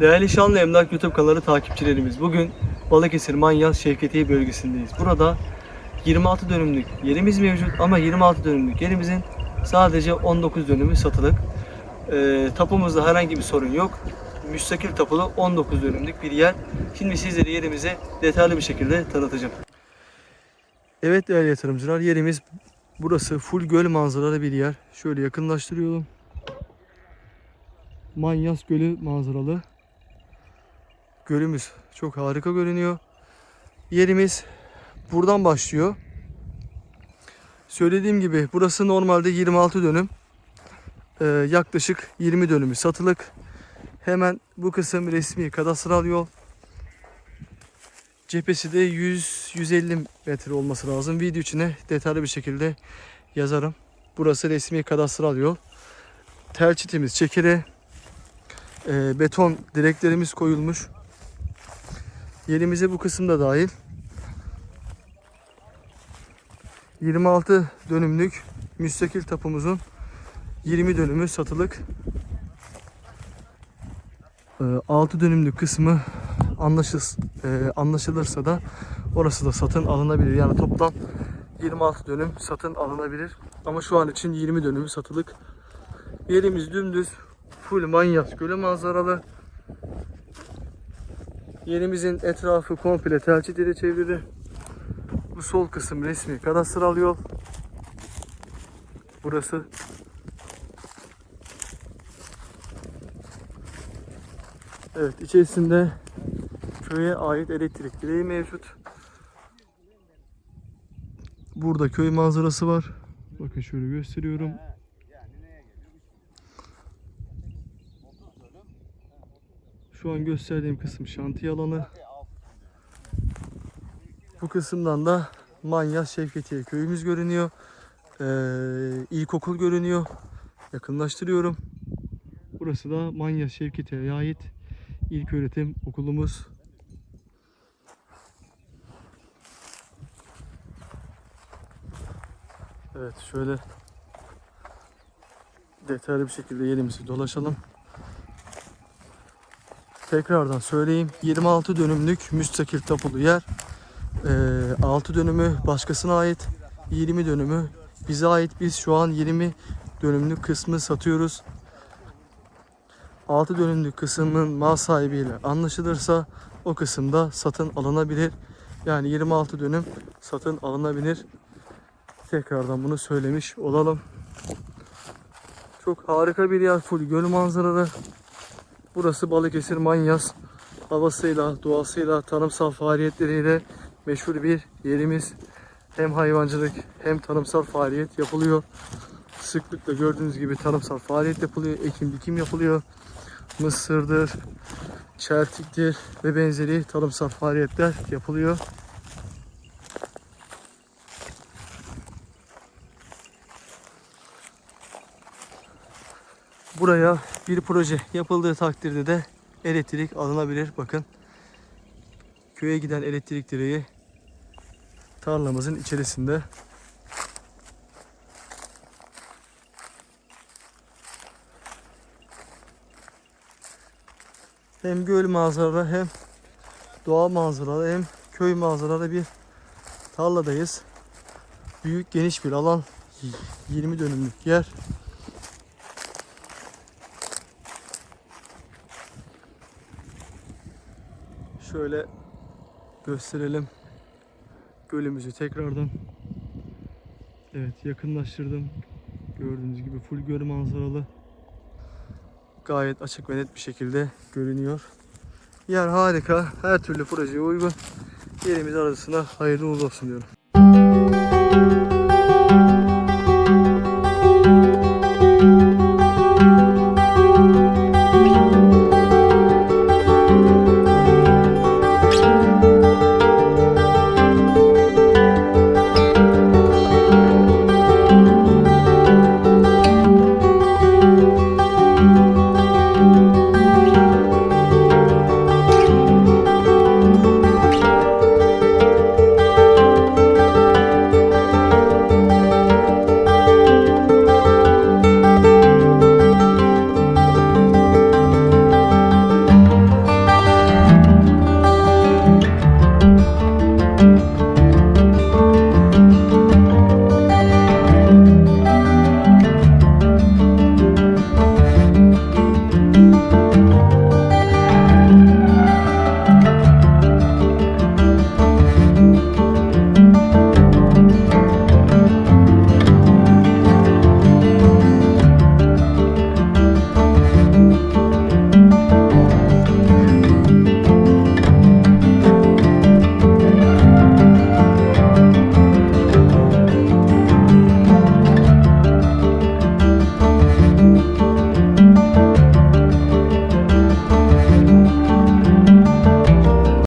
Değerli Şanlı Emlak YouTube kanalı takipçilerimiz bugün Balıkesir Manyas Şevketiye bölgesindeyiz. Burada 26 dönümlük yerimiz mevcut ama 26 dönümlük yerimizin sadece 19 dönümü satılık. Ee, tapumuzda herhangi bir sorun yok. Müstakil tapulu 19 dönümlük bir yer. Şimdi sizlere yerimizi detaylı bir şekilde tanıtacağım. Evet değerli yatırımcılar yerimiz burası full göl manzaralı bir yer. Şöyle yakınlaştırıyorum. Manyas Gölü manzaralı. Gölümüz çok harika görünüyor. Yerimiz buradan başlıyor. Söylediğim gibi burası normalde 26 dönüm. Ee, yaklaşık 20 dönümü satılık. Hemen bu kısım resmi kadastral yol. Cephesi de 100-150 metre olması lazım. Video içine detaylı bir şekilde yazarım. Burası resmi kadastral yol. Telçitimiz çekere. Ee, beton direklerimiz koyulmuş. Yerimize bu kısımda dahil. 26 dönümlük müstakil tapumuzun 20 dönümü satılık. 6 dönümlük kısmı anlaşız, e, anlaşılırsa da orası da satın alınabilir. Yani toplam 26 dönüm satın alınabilir. Ama şu an için 20 dönümü satılık. Yerimiz dümdüz full manyas gölü manzaralı. Yerimizin etrafı komple telçit ile çevrili. Bu sol kısım resmi kadastral yol. Burası Evet içerisinde köye ait elektrik direği mevcut. Burada köy manzarası var. Bakın şöyle gösteriyorum. Şu an gösterdiğim kısım şantiye alanı. Bu kısımdan da Manyas Şevketiye köyümüz görünüyor. Ee, ilkokul görünüyor. Yakınlaştırıyorum. Burası da Manyas Şevketiye'ye ait ilk öğretim okulumuz. Evet şöyle detaylı bir şekilde yerimizi dolaşalım. Tekrardan söyleyeyim. 26 dönümlük müstakil tapulu yer. Ee, 6 dönümü başkasına ait. 20 dönümü bize ait. Biz şu an 20 dönümlük kısmı satıyoruz. 6 dönümlük kısmın mal sahibiyle anlaşılırsa o kısımda satın alınabilir. Yani 26 dönüm satın alınabilir. Tekrardan bunu söylemiş olalım. Çok harika bir yer. Full göl manzaralı. Burası Balıkesir Manyas. Havasıyla, doğasıyla, tanımsal faaliyetleriyle meşhur bir yerimiz. Hem hayvancılık hem tarımsal faaliyet yapılıyor. Sıklıkla gördüğünüz gibi tarımsal faaliyet yapılıyor. Ekim dikim yapılıyor. Mısırdır, çeltiktir ve benzeri tarımsal faaliyetler yapılıyor. Buraya bir proje yapıldığı takdirde de elektrik alınabilir. Bakın köye giden elektrik direği tarlamızın içerisinde. Hem göl manzaralı hem doğa manzaralı hem köy manzaralı bir tarladayız. Büyük geniş bir alan 20 dönümlük yer. Şöyle gösterelim gölümüzü tekrardan. Evet yakınlaştırdım. Gördüğünüz gibi full göl manzaralı. Gayet açık ve net bir şekilde görünüyor. Yer harika. Her türlü projeye uygun. Yerimiz arasında hayırlı uğurlu olsun diyorum.